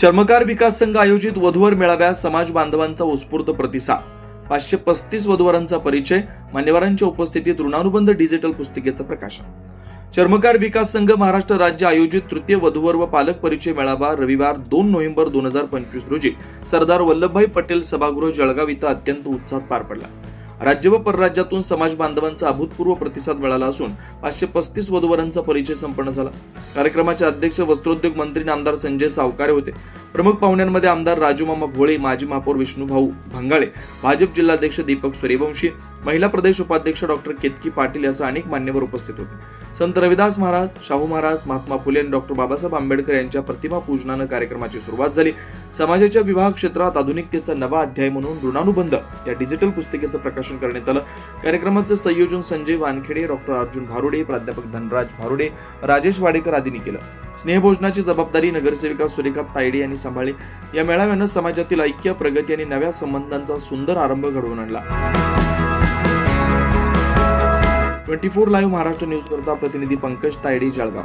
चर्मकार विकास संघ आयोजित वधूवर मेळाव्यास समाज बांधवांचा उत्स्फूर्त प्रतिसाद. पाचशे पस्तीस वधूवरांचा परिचय मान्यवरांच्या उपस्थितीत ऋणानुबंध डिजिटल पुस्तिकेचं प्रकाशन. चर्मकार विकास संघ महाराष्ट्र राज्य आयोजित तृतीय वधूवर व पालक परिचय मेळावा रविवार दोन नोव्हेंबर दोन हजार पंचवीस रोजी. सरदार वल्लभभाई पटेल सभागृह जळगाव इथं अत्यंत उत्साहात पार पडला. राज्य व परराज्यातून समाज बांधवांचा अभूतपूर्व प्रतिसाद मिळाला असून पाचशे पस्तीस वधूवरांचा परिचय संपन्न झाला. कार्यक्रमाचे अध्यक्ष वस्त्रोद्योग मंत्री नामदार संजय सावकारे होते. प्रमुख पाहुण्यांमध्ये आमदार राजूमामा भोळे माजी महापौर विष्णूभाऊ भंगाळे भाजप जिल्हाध्यक्ष दीपक सूर्यवंशी महिला प्रदेश उपाध्यक्ष डॉक्टर केतकी पाटील यासह अनेक मान्यवर उपस्थित होते. संत रविदास महाराज शाहू महाराज महात्मा फुले आणि डॉक्टर बाबासाहेब आंबेडकर यांच्या प्रतिमा पूजनानं कार्यक्रमाची सुरुवात झाली. समाजाच्या विवाह क्षेत्रात आधुनिकतेचा नवा अध्याय म्हणून ऋणानुबंध या डिजिटल पुस्तिकेचं प्रकाशन करण्यात आलं. कार्यक्रमाचं संयोजन संजय वानखेडे डॉक्टर अर्जुन भारुडे प्राध्यापक धनराज भारुडे राजेश वाडेकर आदींनी केलं. स्नेहभोजनाची जबाबदारी नगरसेविका सुरेखा तायडे यांनी सांभाळली या मेळाव्यानं समाजातील ऐक्य प्रगती आणि नव्या संबंधांचा सुंदर आरंभ घडवून आणला. Twenty four live Maharashtra news करता प्रतिनिधी पंकज तायडे जळगाव.